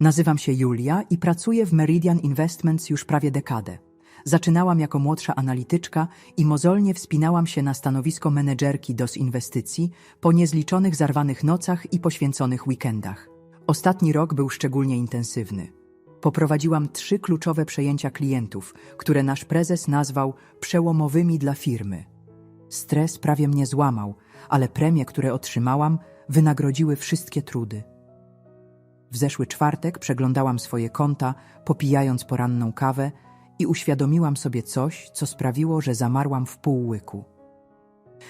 Nazywam się Julia i pracuję w Meridian Investments już prawie dekadę. Zaczynałam jako młodsza analityczka i mozolnie wspinałam się na stanowisko menedżerki DOS Inwestycji po niezliczonych zarwanych nocach i poświęconych weekendach. Ostatni rok był szczególnie intensywny. Poprowadziłam trzy kluczowe przejęcia klientów, które nasz prezes nazwał przełomowymi dla firmy. Stres prawie mnie złamał, ale premie, które otrzymałam, wynagrodziły wszystkie trudy. W zeszły czwartek przeglądałam swoje konta, popijając poranną kawę i uświadomiłam sobie coś, co sprawiło, że zamarłam w pół łyku.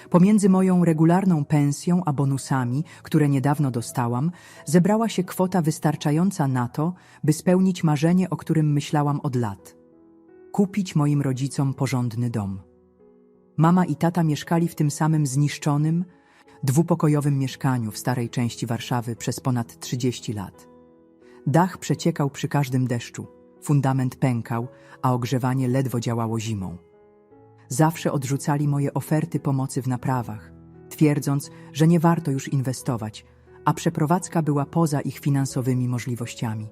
Pomiędzy moją regularną pensją a bonusami, które niedawno dostałam, zebrała się kwota wystarczająca na to, by spełnić marzenie, o którym myślałam od lat. Kupić moim rodzicom porządny dom. Mama i tata mieszkali w tym samym zniszczonym, dwupokojowym mieszkaniu w starej części Warszawy przez ponad 30 lat. Dach przeciekał przy każdym deszczu, fundament pękał, a ogrzewanie ledwo działało zimą. Zawsze odrzucali moje oferty pomocy w naprawach, twierdząc, że nie warto już inwestować, a przeprowadzka była poza ich finansowymi możliwościami.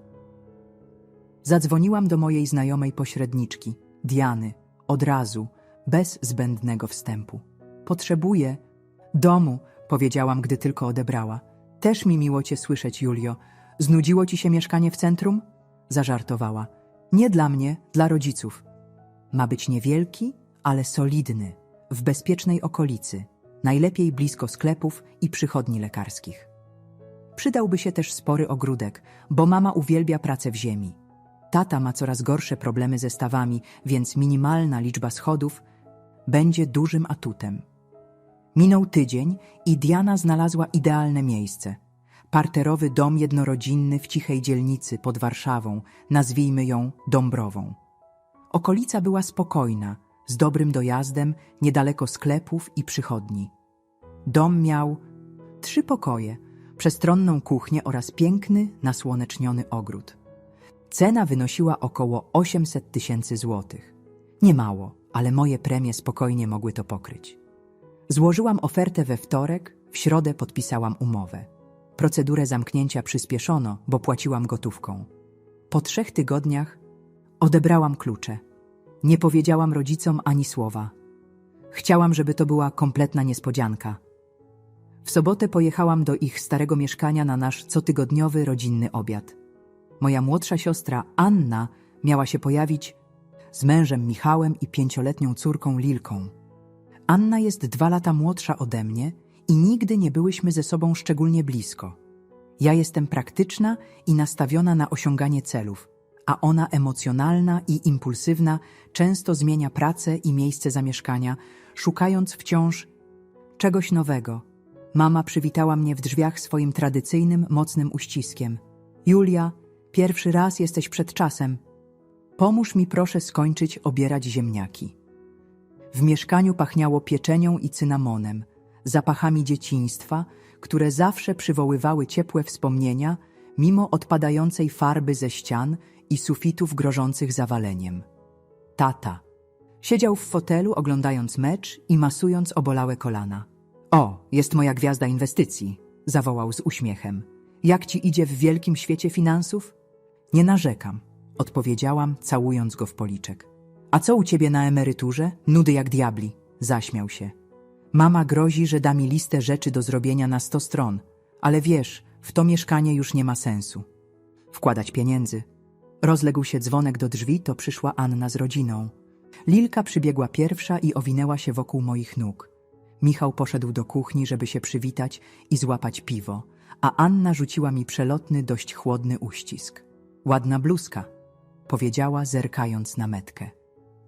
Zadzwoniłam do mojej znajomej pośredniczki, Diany, od razu, bez zbędnego wstępu. Potrzebuję domu, powiedziałam, gdy tylko odebrała. Też mi miło cię słyszeć, Julio. Znudziło ci się mieszkanie w centrum? Zażartowała. Nie dla mnie, dla rodziców. Ma być niewielki, ale solidny, w bezpiecznej okolicy, najlepiej blisko sklepów i przychodni lekarskich. Przydałby się też spory ogródek, bo mama uwielbia pracę w ziemi. Tata ma coraz gorsze problemy ze stawami, więc minimalna liczba schodów będzie dużym atutem. Minął tydzień i Diana znalazła idealne miejsce. Parterowy dom jednorodzinny w cichej dzielnicy pod Warszawą, nazwijmy ją Dąbrową. Okolica była spokojna, z dobrym dojazdem, niedaleko sklepów i przychodni. Dom miał trzy pokoje, przestronną kuchnię oraz piękny, nasłoneczniony ogród. Cena wynosiła około 800 tysięcy złotych. Nie mało, ale moje premie spokojnie mogły to pokryć. Złożyłam ofertę we wtorek, w środę podpisałam umowę. Procedurę zamknięcia przyspieszono, bo płaciłam gotówką. Po trzech tygodniach odebrałam klucze. Nie powiedziałam rodzicom ani słowa. Chciałam, żeby to była kompletna niespodzianka. W sobotę pojechałam do ich starego mieszkania na nasz cotygodniowy rodzinny obiad. Moja młodsza siostra Anna miała się pojawić z mężem Michałem i pięcioletnią córką Lilką. Anna jest dwa lata młodsza ode mnie i nigdy nie byłyśmy ze sobą szczególnie blisko. Ja jestem praktyczna i nastawiona na osiąganie celów, a ona emocjonalna i impulsywna często zmienia pracę i miejsce zamieszkania, szukając wciąż czegoś nowego. Mama przywitała mnie w drzwiach swoim tradycyjnym, mocnym uściskiem. Julia, pierwszy raz jesteś przed czasem. Pomóż mi proszę skończyć obierać ziemniaki. W mieszkaniu pachniało pieczenią i cynamonem, zapachami dzieciństwa, które zawsze przywoływały ciepłe wspomnienia, mimo odpadającej farby ze ścian i sufitów grożących zawaleniem. Tata. Siedział w fotelu, oglądając mecz i masując obolałe kolana. O, jest moja gwiazda inwestycji, zawołał z uśmiechem. Jak ci idzie w wielkim świecie finansów? Nie narzekam, odpowiedziałam, całując go w policzek. A co u ciebie na emeryturze? Nudy jak diabli, zaśmiał się. Mama grozi, że da mi listę rzeczy do zrobienia na sto stron, ale wiesz, w to mieszkanie już nie ma sensu. Wkładać pieniędzy. Rozległ się dzwonek do drzwi, to przyszła Anna z rodziną. Lilka przybiegła pierwsza i owinęła się wokół moich nóg. Michał poszedł do kuchni, żeby się przywitać i złapać piwo, a Anna rzuciła mi przelotny, dość chłodny uścisk. Ładna bluzka, powiedziała, zerkając na metkę.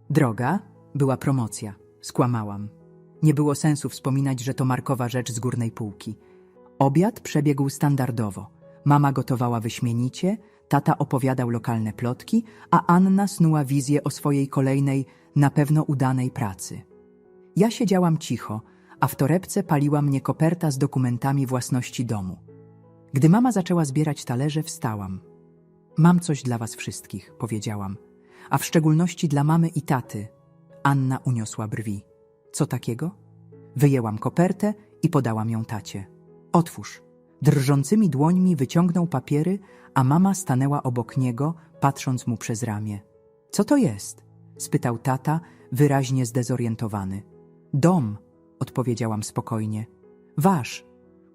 Droga, była promocja. Skłamałam. Nie było sensu wspominać, że to markowa rzecz z górnej półki. Obiad przebiegł standardowo. Mama gotowała wyśmienicie, tata opowiadał lokalne plotki, a Anna snuła wizję o swojej kolejnej, na pewno udanej pracy. Ja siedziałam cicho, a w torebce paliła mnie koperta z dokumentami własności domu. Gdy mama zaczęła zbierać talerze, wstałam. Mam coś dla was wszystkich, powiedziałam, a w szczególności dla mamy i taty. Anna uniosła brwi. Co takiego? Wyjęłam kopertę i podałam ją tacie. Otwórz. Drżącymi dłońmi wyciągnął papiery, a mama stanęła obok niego, patrząc mu przez ramię. Co to jest? spytał tata, wyraźnie zdezorientowany. Dom, odpowiedziałam spokojnie. Wasz.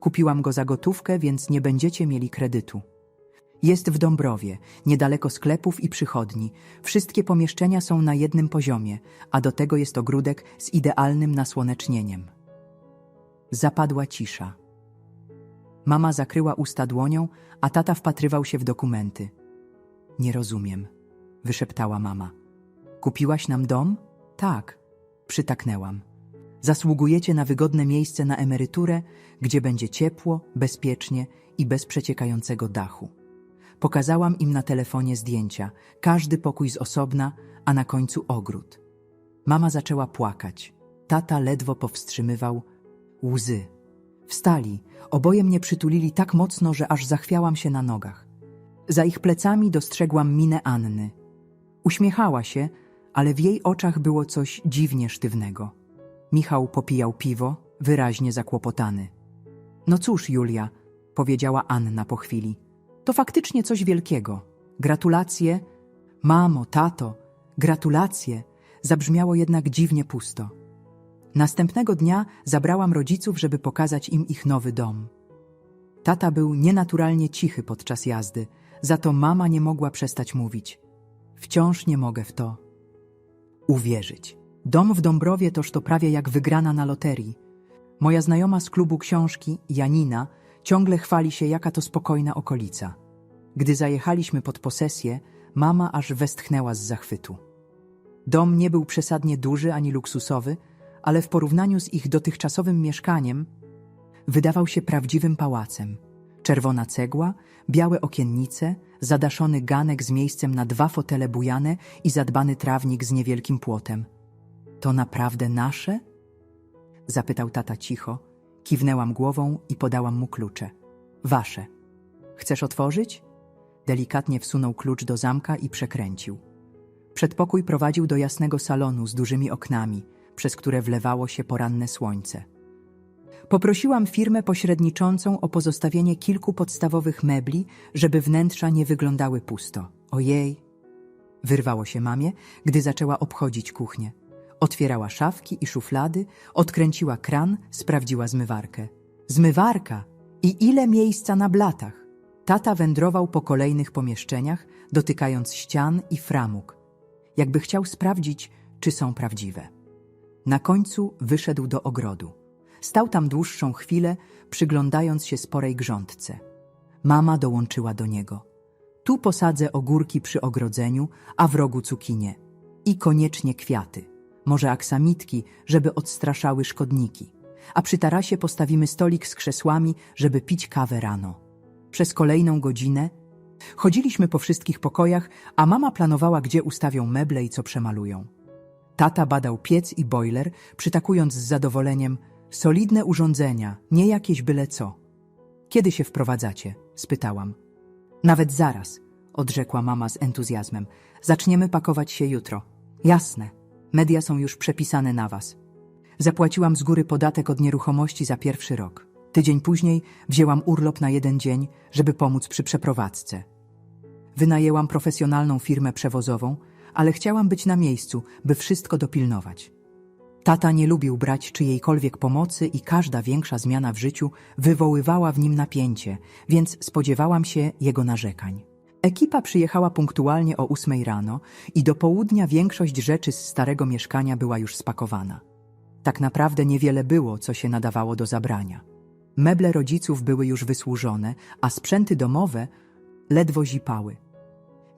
Kupiłam go za gotówkę, więc nie będziecie mieli kredytu. Jest w Dąbrowie, niedaleko sklepów i przychodni. Wszystkie pomieszczenia są na jednym poziomie, a do tego jest ogródek z idealnym nasłonecznieniem. Zapadła cisza. Mama zakryła usta dłonią, a tata wpatrywał się w dokumenty. Nie rozumiem, wyszeptała mama. Kupiłaś nam dom? Tak, przytaknęłam. Zasługujecie na wygodne miejsce na emeryturę, gdzie będzie ciepło, bezpiecznie i bez przeciekającego dachu. Pokazałam im na telefonie zdjęcia, każdy pokój z osobna, a na końcu ogród. Mama zaczęła płakać. Tata ledwo powstrzymywał łzy. Wstali, oboje mnie przytulili tak mocno, że aż zachwiałam się na nogach. Za ich plecami dostrzegłam minę Anny. Uśmiechała się, ale w jej oczach było coś dziwnie sztywnego. Michał popijał piwo, wyraźnie zakłopotany. No cóż, Julia, powiedziała Anna po chwili. To faktycznie coś wielkiego. Gratulacje. Mamo, tato, gratulacje. Zabrzmiało jednak dziwnie pusto. Następnego dnia zabrałam rodziców, żeby pokazać im ich nowy dom. Tata był nienaturalnie cichy podczas jazdy, za to mama nie mogła przestać mówić. Wciąż nie mogę w to uwierzyć. Dom w Dąbrowie toż to prawie jak wygrana na loterii. Moja znajoma z klubu książki, Janina, ciągle chwali się, jaka to spokojna okolica. Gdy zajechaliśmy pod posesję, mama aż westchnęła z zachwytu. Dom nie był przesadnie duży ani luksusowy, ale w porównaniu z ich dotychczasowym mieszkaniem wydawał się prawdziwym pałacem. Czerwona cegła, białe okiennice, zadaszony ganek z miejscem na dwa fotele bujane i zadbany trawnik z niewielkim płotem. To naprawdę nasze? Zapytał tata cicho. Kiwnęłam głową i podałam mu klucze. Wasze. Chcesz otworzyć? Delikatnie wsunął klucz do zamka i przekręcił. Przedpokój prowadził do jasnego salonu z dużymi oknami, przez które wlewało się poranne słońce. Poprosiłam firmę pośredniczącą o pozostawienie kilku podstawowych mebli, żeby wnętrza nie wyglądały pusto. Ojej! Wyrwało się mamie, gdy zaczęła obchodzić kuchnię. Otwierała szafki i szuflady, odkręciła kran, sprawdziła zmywarkę. Zmywarka! I ile miejsca na blatach! Tata wędrował po kolejnych pomieszczeniach, dotykając ścian i framug, jakby chciał sprawdzić, czy są prawdziwe. Na końcu wyszedł do ogrodu. Stał tam dłuższą chwilę, przyglądając się sporej grządce. Mama dołączyła do niego. Tu posadzę ogórki przy ogrodzeniu, a w rogu cukinie. I koniecznie kwiaty. Może aksamitki, żeby odstraszały szkodniki. A przy tarasie postawimy stolik z krzesłami, żeby pić kawę rano. Przez kolejną godzinę chodziliśmy po wszystkich pokojach, a mama planowała, gdzie ustawią meble i co przemalują. Tata badał piec i boiler, przytakując z zadowoleniem solidne urządzenia, nie jakieś byle co. Kiedy się wprowadzacie? spytałam. Nawet zaraz, odrzekła mama z entuzjazmem. Zaczniemy pakować się jutro. Jasne, media są już przepisane na was. Zapłaciłam z góry podatek od nieruchomości za pierwszy rok. Tydzień później wzięłam urlop na jeden dzień, żeby pomóc przy przeprowadzce. Wynajęłam profesjonalną firmę przewozową, ale chciałam być na miejscu, by wszystko dopilnować. Tata nie lubił brać czyjejkolwiek pomocy i każda większa zmiana w życiu wywoływała w nim napięcie, więc spodziewałam się jego narzekań. Ekipa przyjechała punktualnie o ósmej rano i do południa większość rzeczy z starego mieszkania była już spakowana. Tak naprawdę niewiele było, co się nadawało do zabrania. Meble rodziców były już wysłużone, a sprzęty domowe ledwo zipały.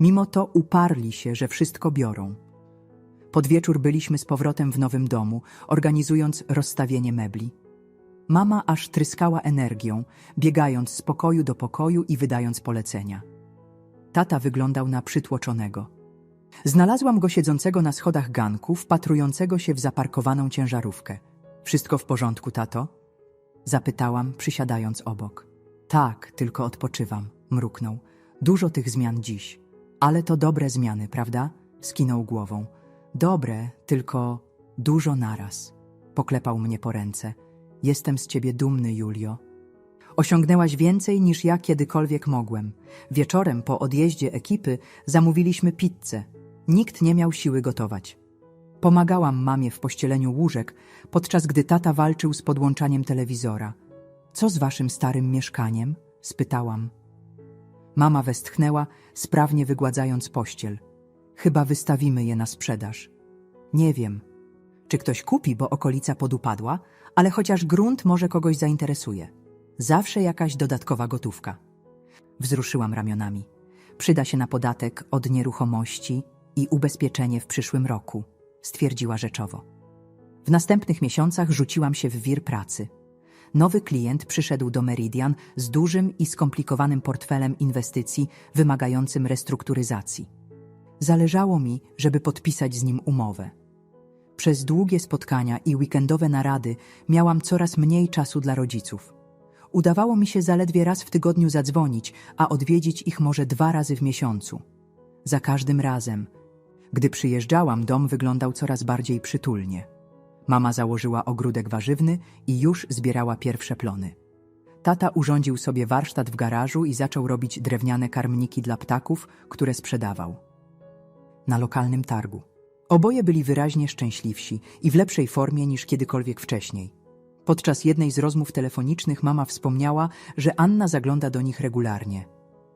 Mimo to uparli się, że wszystko biorą. Pod wieczór byliśmy z powrotem w nowym domu, organizując rozstawienie mebli. Mama aż tryskała energią, biegając z pokoju do pokoju i wydając polecenia. Tata wyglądał na przytłoczonego. Znalazłam go siedzącego na schodach ganku, wpatrującego się w zaparkowaną ciężarówkę. Wszystko w porządku, tato? Zapytałam, przysiadając obok. Tak, tylko odpoczywam, mruknął. Dużo tych zmian dziś. Ale to dobre zmiany, prawda? Skinął głową. Dobre, tylko dużo naraz. Poklepał mnie po ręce. Jestem z ciebie dumny, Julio. Osiągnęłaś więcej niż ja kiedykolwiek mogłem. Wieczorem po odjeździe ekipy zamówiliśmy pizzę. Nikt nie miał siły gotować. Pomagałam mamie w pościeleniu łóżek, podczas gdy tata walczył z podłączaniem telewizora. Co z waszym starym mieszkaniem? spytałam. Mama westchnęła, sprawnie wygładzając pościel. Chyba wystawimy je na sprzedaż. Nie wiem, czy ktoś kupi, bo okolica podupadła, ale chociaż grunt może kogoś zainteresuje. Zawsze jakaś dodatkowa gotówka. Wzruszyłam ramionami. Przyda się na podatek od nieruchomości i ubezpieczenie w przyszłym roku, stwierdziła rzeczowo. W następnych miesiącach rzuciłam się w wir pracy. Nowy klient przyszedł do Meridian z dużym i skomplikowanym portfelem inwestycji wymagającym restrukturyzacji. Zależało mi, żeby podpisać z nim umowę. Przez długie spotkania i weekendowe narady miałam coraz mniej czasu dla rodziców. Udawało mi się zaledwie raz w tygodniu zadzwonić, a odwiedzić ich może dwa razy w miesiącu. Za każdym razem, gdy przyjeżdżałam, dom wyglądał coraz bardziej przytulnie. Mama założyła ogródek warzywny i już zbierała pierwsze plony. Tata urządził sobie warsztat w garażu i zaczął robić drewniane karmniki dla ptaków, które sprzedawał. Na lokalnym targu. Oboje byli wyraźnie szczęśliwsi i w lepszej formie niż kiedykolwiek wcześniej. Podczas jednej z rozmów telefonicznych mama wspomniała, że Anna zagląda do nich regularnie.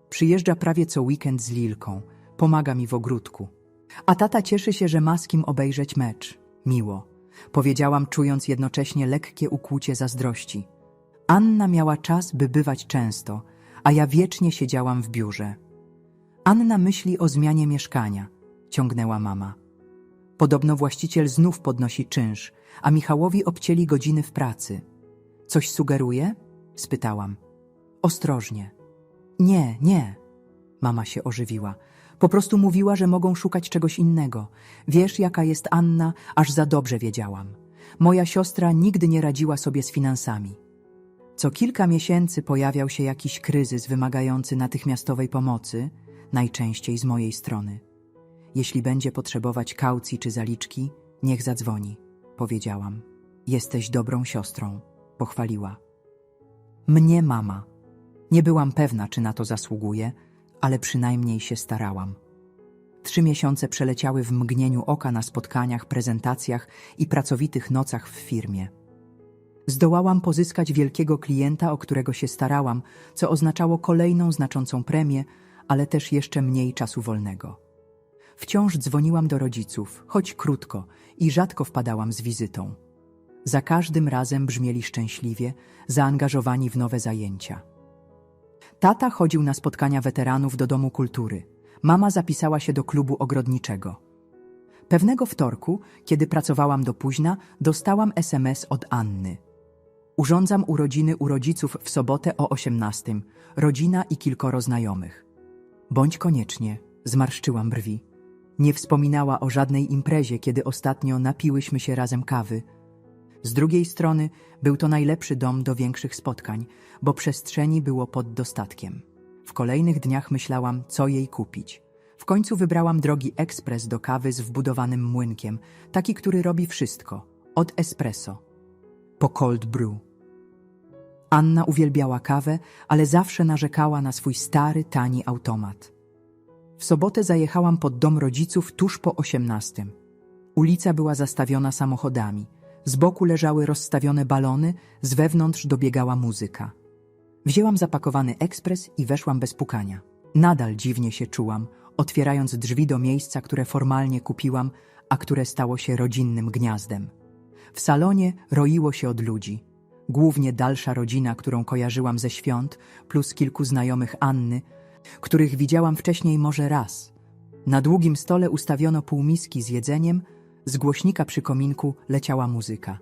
Przyjeżdża prawie co weekend z Lilką, pomaga mi w ogródku. A tata cieszy się, że ma z kim obejrzeć mecz. Miło. Powiedziałam, czując jednocześnie lekkie ukłucie zazdrości. Anna miała czas, by bywać często, a ja wiecznie siedziałam w biurze. Anna myśli o zmianie mieszkania, ciągnęła mama. Podobno właściciel znów podnosi czynsz, a Michałowi obcięli godziny w pracy. Coś sugeruje? spytałam. Ostrożnie. Nie, nie. Mama się ożywiła. Po prostu mówiła, że mogą szukać czegoś innego. Wiesz, jaka jest Anna, aż za dobrze wiedziałam. Moja siostra nigdy nie radziła sobie z finansami. Co kilka miesięcy pojawiał się jakiś kryzys wymagający natychmiastowej pomocy, najczęściej z mojej strony. Jeśli będzie potrzebować kaucji czy zaliczki, niech zadzwoni, powiedziałam. Jesteś dobrą siostrą, pochwaliła. Mnie mama. Nie byłam pewna, czy na to zasługuje, ale przynajmniej się starałam. Trzy miesiące przeleciały w mgnieniu oka na spotkaniach, prezentacjach i pracowitych nocach w firmie. Zdołałam pozyskać wielkiego klienta, o którego się starałam, co oznaczało kolejną znaczącą premię, ale też jeszcze mniej czasu wolnego. Wciąż dzwoniłam do rodziców, choć krótko, i rzadko wpadałam z wizytą. Za każdym razem brzmieli szczęśliwie, zaangażowani w nowe zajęcia. Tata chodził na spotkania weteranów do Domu Kultury. Mama zapisała się do klubu ogrodniczego. Pewnego wtorku, kiedy pracowałam do późna, dostałam SMS od Anny. Urządzam urodziny u rodziców w sobotę o 18. Rodzina i kilkoro znajomych. Bądź koniecznie, zmarszczyłam brwi. Nie wspominała o żadnej imprezie, kiedy ostatnio napiłyśmy się razem kawy. Z drugiej strony był to najlepszy dom do większych spotkań, bo przestrzeni było pod dostatkiem. W kolejnych dniach myślałam, co jej kupić. W końcu wybrałam drogi ekspres do kawy z wbudowanym młynkiem, taki, który robi wszystko, od espresso po cold brew. Anna uwielbiała kawę, ale zawsze narzekała na swój stary, tani automat. W sobotę zajechałam pod dom rodziców tuż po osiemnastym. Ulica była zastawiona samochodami. Z boku leżały rozstawione balony, z wewnątrz dobiegała muzyka. Wzięłam zapakowany ekspres i weszłam bez pukania. Nadal dziwnie się czułam, otwierając drzwi do miejsca, które formalnie kupiłam, a które stało się rodzinnym gniazdem. W salonie roiło się od ludzi. Głównie dalsza rodzina, którą kojarzyłam ze świąt, plus kilku znajomych Anny, których widziałam wcześniej może raz. Na długim stole ustawiono półmiski z jedzeniem, z głośnika przy kominku leciała muzyka.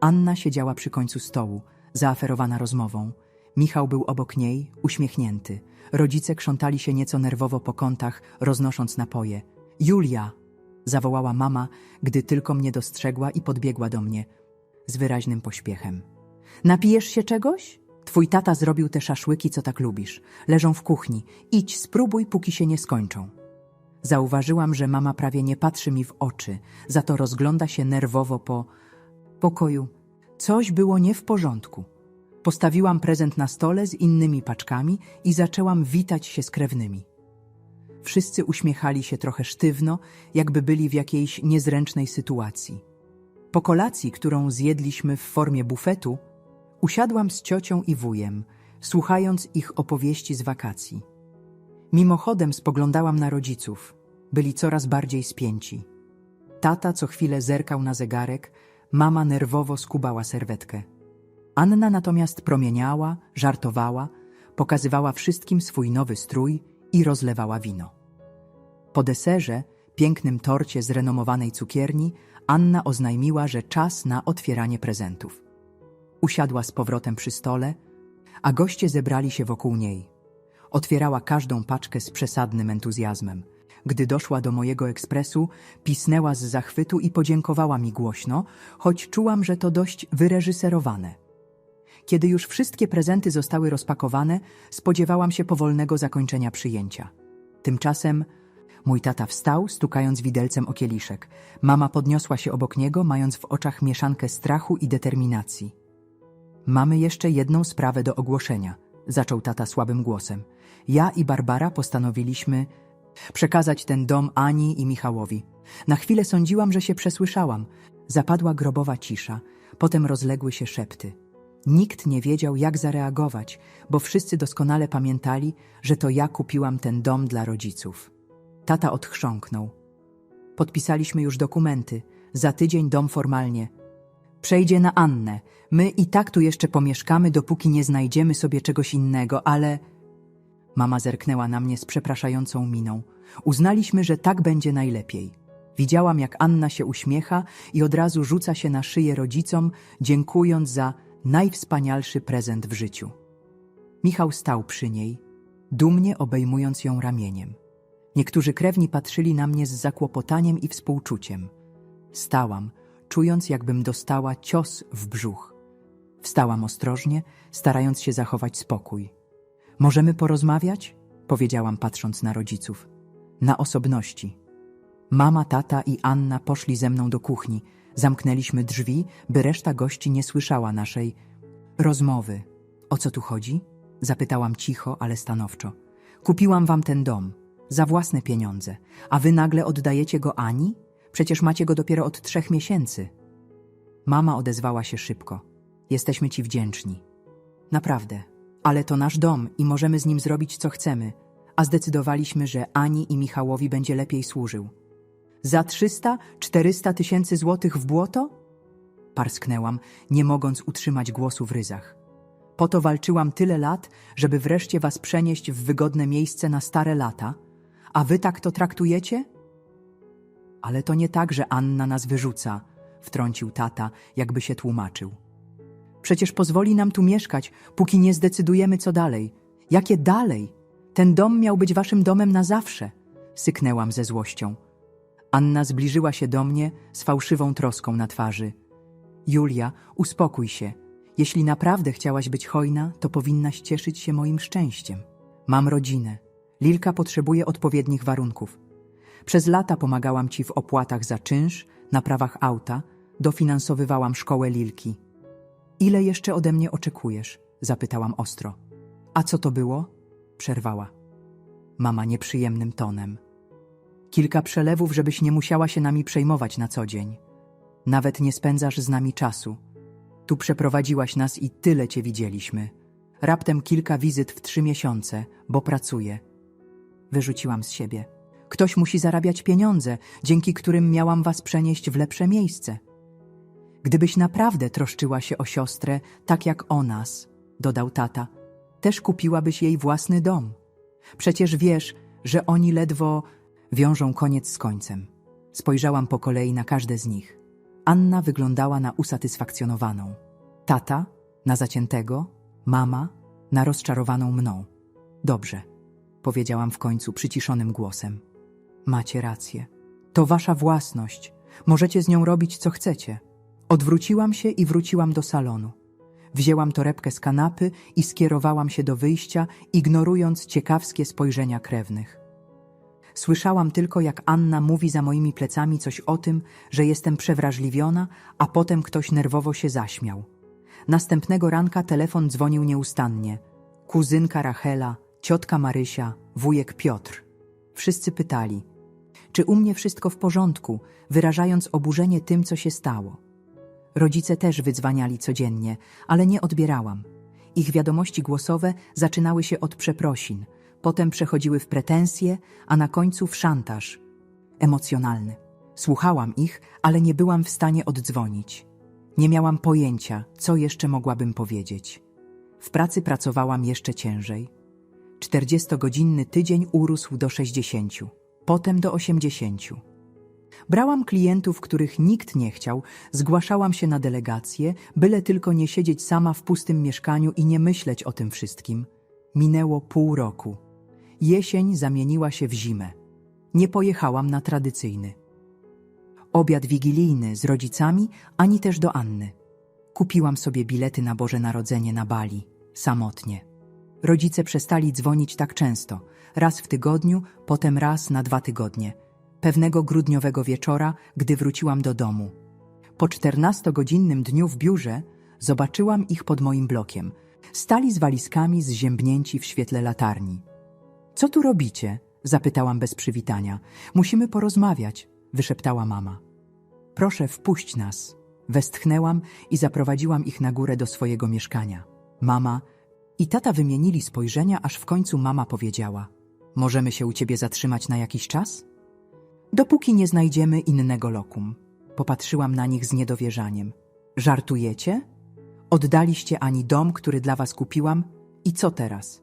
Anna siedziała przy końcu stołu, zaaferowana rozmową. Michał był obok niej, uśmiechnięty. Rodzice krzątali się nieco nerwowo po kątach, roznosząc napoje. Julia! zawołała mama, gdy tylko mnie dostrzegła i podbiegła do mnie z wyraźnym pośpiechem. Napijesz się czegoś? Twój tata zrobił te szaszłyki, co tak lubisz. Leżą w kuchni. Idź, spróbuj, póki się nie skończą. Zauważyłam, że mama prawie nie patrzy mi w oczy, za to rozgląda się nerwowo po pokoju. Coś było nie w porządku. Postawiłam prezent na stole z innymi paczkami i zaczęłam witać się z krewnymi. Wszyscy uśmiechali się trochę sztywno, jakby byli w jakiejś niezręcznej sytuacji. Po kolacji, którą zjedliśmy w formie bufetu, usiadłam z ciocią i wujem, słuchając ich opowieści z wakacji. Mimochodem spoglądałam na rodziców. Byli coraz bardziej spięci. Tata co chwilę zerkał na zegarek, mama nerwowo skubała serwetkę. Anna natomiast promieniała, żartowała, pokazywała wszystkim swój nowy strój i rozlewała wino. Po deserze, pięknym torcie z renomowanej cukierni, Anna oznajmiła, że czas na otwieranie prezentów. Usiadła z powrotem przy stole, a goście zebrali się wokół niej. Otwierała każdą paczkę z przesadnym entuzjazmem. Gdy doszła do mojego ekspresu, pisnęła z zachwytu i podziękowała mi głośno, choć czułam, że to dość wyreżyserowane. Kiedy już wszystkie prezenty zostały rozpakowane, spodziewałam się powolnego zakończenia przyjęcia. Tymczasem mój tata wstał, stukając widelcem o kieliszek. Mama podniosła się obok niego, mając w oczach mieszankę strachu i determinacji. Mamy jeszcze jedną sprawę do ogłoszenia, zaczął tata słabym głosem. Ja i Barbara postanowiliśmy przekazać ten dom Ani i Michałowi. Na chwilę sądziłam, że się przesłyszałam. Zapadła grobowa cisza, potem rozległy się szepty. Nikt nie wiedział, jak zareagować, bo wszyscy doskonale pamiętali, że to ja kupiłam ten dom dla rodziców. Tata odchrząknął. Podpisaliśmy już dokumenty. Za tydzień dom formalnie. Przejdzie na Annę. My i tak tu jeszcze pomieszkamy, dopóki nie znajdziemy sobie czegoś innego, ale... Mama zerknęła na mnie z przepraszającą miną. Uznaliśmy, że tak będzie najlepiej. Widziałam, jak Anna się uśmiecha i od razu rzuca się na szyję rodzicom, dziękując za najwspanialszy prezent w życiu. Michał stał przy niej, dumnie obejmując ją ramieniem. Niektórzy krewni patrzyli na mnie z zakłopotaniem i współczuciem. Stałam, czując, jakbym dostała cios w brzuch. Wstałam ostrożnie, starając się zachować spokój. Możemy porozmawiać? powiedziałam, patrząc na rodziców. Na osobności. Mama, tata i Anna poszli ze mną do kuchni. Zamknęliśmy drzwi, by reszta gości nie słyszała naszej rozmowy. O co tu chodzi? Zapytałam cicho, ale stanowczo. Kupiłam wam ten dom za własne pieniądze, a wy nagle oddajecie go Ani? Przecież macie go dopiero od trzech miesięcy. Mama odezwała się szybko. Jesteśmy ci wdzięczni. Naprawdę, ale to nasz dom i możemy z nim zrobić co chcemy, a zdecydowaliśmy, że Ani i Michałowi będzie lepiej służył. Za 300-400 tysięcy złotych w błoto? Parsknęłam, nie mogąc utrzymać głosu w ryzach. Po to walczyłam tyle lat, żeby wreszcie was przenieść w wygodne miejsce na stare lata, a wy tak to traktujecie? Ale to nie tak, że Anna nas wyrzuca, wtrącił tata, jakby się tłumaczył. Przecież pozwoli nam tu mieszkać, póki nie zdecydujemy, co dalej. Jakie dalej? Ten dom miał być waszym domem na zawsze, syknęłam ze złością. Anna zbliżyła się do mnie z fałszywą troską na twarzy. Julia, uspokój się. Jeśli naprawdę chciałaś być hojna, to powinnaś cieszyć się moim szczęściem. Mam rodzinę. Lilka potrzebuje odpowiednich warunków. Przez lata pomagałam ci w opłatach za czynsz, naprawach auta, dofinansowywałam szkołę Lilki. Ile jeszcze ode mnie oczekujesz? zapytałam ostro. A co to było? przerwała. Mama nieprzyjemnym tonem. Kilka przelewów, żebyś nie musiała się nami przejmować na co dzień. Nawet nie spędzasz z nami czasu. Tu przeprowadziłaś nas i tyle cię widzieliśmy. Raptem kilka wizyt w trzy miesiące, bo pracuję. Wyrzuciłam z siebie. Ktoś musi zarabiać pieniądze, dzięki którym miałam was przenieść w lepsze miejsce. Gdybyś naprawdę troszczyła się o siostrę, tak jak o nas, dodał tata, też kupiłabyś jej własny dom. Przecież wiesz, że oni ledwo wiążą koniec z końcem. Spojrzałam po kolei na każde z nich. Anna wyglądała na usatysfakcjonowaną. Tata na zaciętego, mama na rozczarowaną mną. Dobrze, powiedziałam w końcu przyciszonym głosem. Macie rację. To wasza własność. Możecie z nią robić co chcecie. Odwróciłam się i wróciłam do salonu. Wzięłam torebkę z kanapy i skierowałam się do wyjścia, ignorując ciekawskie spojrzenia krewnych. Słyszałam tylko, jak Anna mówi za moimi plecami coś o tym, że jestem przewrażliwiona, a potem ktoś nerwowo się zaśmiał. Następnego ranka telefon dzwonił nieustannie. Kuzynka Rachela, ciotka Marysia, wujek Piotr. Wszyscy pytali, czy u mnie wszystko w porządku, wyrażając oburzenie tym, co się stało. Rodzice też wydzwaniali codziennie, ale nie odbierałam. Ich wiadomości głosowe zaczynały się od przeprosin, potem przechodziły w pretensje, a na końcu w szantaż. Emocjonalny. Słuchałam ich, ale nie byłam w stanie oddzwonić. Nie miałam pojęcia, co jeszcze mogłabym powiedzieć. W pracy pracowałam jeszcze ciężej. 40-godzinny tydzień urósł do 60, potem do 80. Brałam klientów, których nikt nie chciał, zgłaszałam się na delegacje, byle tylko nie siedzieć sama w pustym mieszkaniu i nie myśleć o tym wszystkim. Minęło pół roku. Jesień zamieniła się w zimę. Nie pojechałam na tradycyjny. Obiad wigilijny z rodzicami, ani też do Anny. Kupiłam sobie bilety na Boże Narodzenie na Bali, samotnie. Rodzice przestali dzwonić tak często, raz w tygodniu, potem raz na dwa tygodnie. Pewnego grudniowego wieczora, gdy wróciłam do domu. Po 14-godzinnym dniu w biurze zobaczyłam ich pod moim blokiem. Stali z walizkami zziębnięci w świetle latarni. Co tu robicie? Zapytałam bez przywitania. Musimy porozmawiać, wyszeptała mama. Proszę, wpuść nas. Westchnęłam i zaprowadziłam ich na górę do swojego mieszkania. Mama i tata wymienili spojrzenia, aż w końcu mama powiedziała: Możemy się u ciebie zatrzymać na jakiś czas? Dopóki nie znajdziemy innego lokum. Popatrzyłam na nich z niedowierzaniem. Żartujecie? Oddaliście Ani dom, który dla was kupiłam? I co teraz?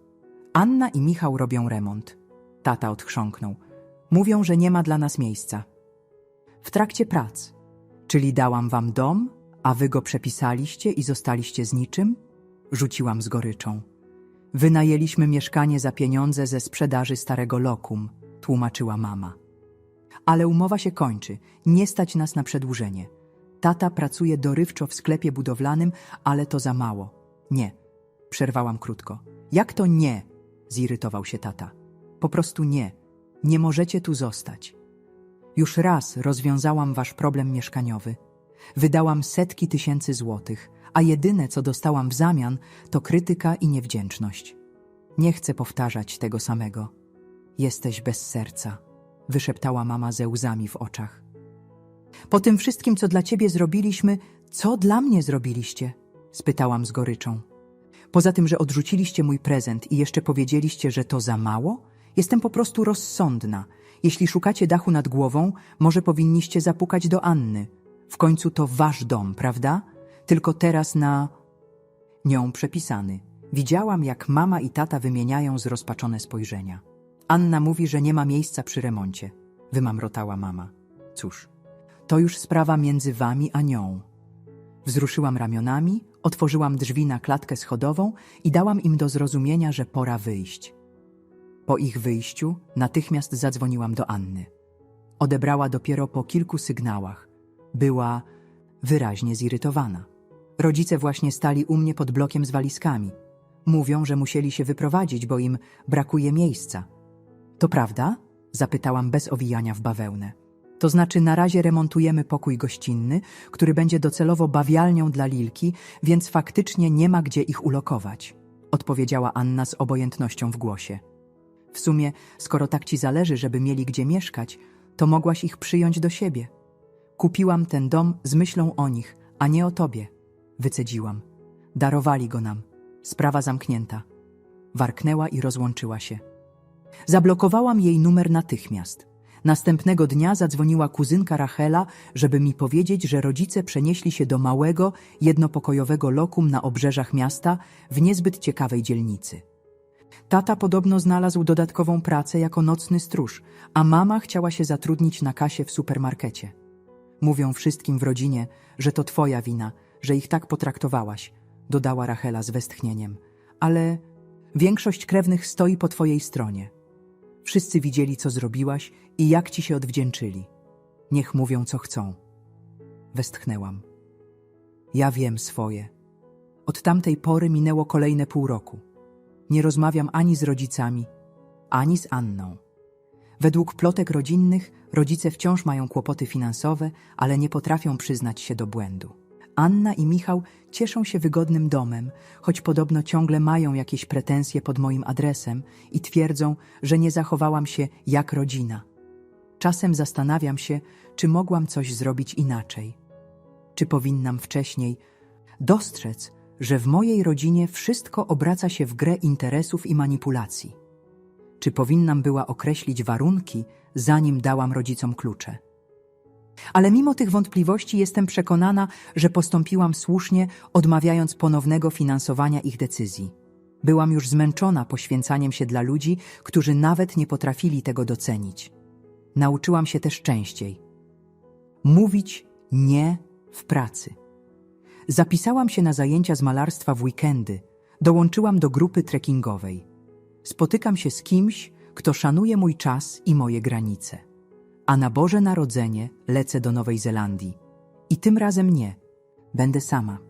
Anna i Michał robią remont. Tata odchrząknął. Mówią, że nie ma dla nas miejsca. W trakcie prac. Czyli dałam wam dom, a wy go przepisaliście i zostaliście z niczym? Rzuciłam z goryczą. Wynajęliśmy mieszkanie za pieniądze ze sprzedaży starego lokum, tłumaczyła mama. Ale umowa się kończy, nie stać nas na przedłużenie. Tata pracuje dorywczo w sklepie budowlanym, ale to za mało. Nie, przerwałam krótko. Jak to nie? zirytował się tata. Po prostu nie. Nie możecie tu zostać. Już raz rozwiązałam wasz problem mieszkaniowy. Wydałam setki tysięcy złotych, a jedyne, co dostałam w zamian, to krytyka i niewdzięczność. Nie chcę powtarzać tego samego. Jesteś bez serca, wyszeptała mama ze łzami w oczach. Po tym wszystkim, co dla ciebie zrobiliśmy, co dla mnie zrobiliście? spytałam z goryczą. Poza tym, że odrzuciliście mój prezent i jeszcze powiedzieliście, że to za mało, jestem po prostu rozsądna. Jeśli szukacie dachu nad głową, może powinniście zapukać do Anny. W końcu to wasz dom, prawda? Tylko teraz na nią przepisany. Widziałam, jak mama i tata wymieniają zrozpaczone spojrzenia. Anna mówi, że nie ma miejsca przy remoncie. Wymamrotała mama. Cóż, to już sprawa między wami a nią. Wzruszyłam ramionami, otworzyłam drzwi na klatkę schodową i dałam im do zrozumienia, że pora wyjść. Po ich wyjściu natychmiast zadzwoniłam do Anny. Odebrała dopiero po kilku sygnałach. Była wyraźnie zirytowana. Rodzice właśnie stali u mnie pod blokiem z walizkami. Mówią, że musieli się wyprowadzić, bo im brakuje miejsca. To prawda? Zapytałam bez owijania w bawełnę. To znaczy, na razie remontujemy pokój gościnny, który będzie docelowo bawialnią dla Lilki, więc faktycznie nie ma gdzie ich ulokować, odpowiedziała Anna z obojętnością w głosie. W sumie, skoro tak ci zależy, żeby mieli gdzie mieszkać, to mogłaś ich przyjąć do siebie. Kupiłam ten dom z myślą o nich, a nie o tobie, wycedziłam. Darowali go nam. Sprawa zamknięta. Warknęła i rozłączyła się. Zablokowałam jej numer natychmiast. Następnego dnia zadzwoniła kuzynka Rachela, żeby mi powiedzieć, że rodzice przenieśli się do małego, jednopokojowego lokum na obrzeżach miasta w niezbyt ciekawej dzielnicy. Tata podobno znalazł dodatkową pracę jako nocny stróż, a mama chciała się zatrudnić na kasie w supermarkecie. Mówią wszystkim w rodzinie, że to twoja wina, że ich tak potraktowałaś, dodała Rachela z westchnieniem. Ale większość krewnych stoi po twojej stronie. Wszyscy widzieli, co zrobiłaś i jak ci się odwdzięczyli. Niech mówią, co chcą. Westchnęłam. Ja wiem swoje. Od tamtej pory minęło kolejne pół roku. Nie rozmawiam ani z rodzicami, ani z Anną. Według plotek rodzinnych rodzice wciąż mają kłopoty finansowe, ale nie potrafią przyznać się do błędu. Anna i Michał cieszą się wygodnym domem, choć podobno ciągle mają jakieś pretensje pod moim adresem i twierdzą, że nie zachowałam się jak rodzina. Czasem zastanawiam się, czy mogłam coś zrobić inaczej. Czy powinnam wcześniej dostrzec, że w mojej rodzinie wszystko obraca się w grę interesów i manipulacji? Czy powinnam była określić warunki, zanim dałam rodzicom klucze? Ale mimo tych wątpliwości jestem przekonana, że postąpiłam słusznie, odmawiając ponownego finansowania ich decyzji. Byłam już zmęczona poświęcaniem się dla ludzi, którzy nawet nie potrafili tego docenić. Nauczyłam się też częściej mówić nie w pracy. Zapisałam się na zajęcia z malarstwa w weekendy, dołączyłam do grupy trekkingowej. Spotykam się z kimś, kto szanuje mój czas i moje granice. A na Boże Narodzenie lecę do Nowej Zelandii. I tym razem nie, będę sama.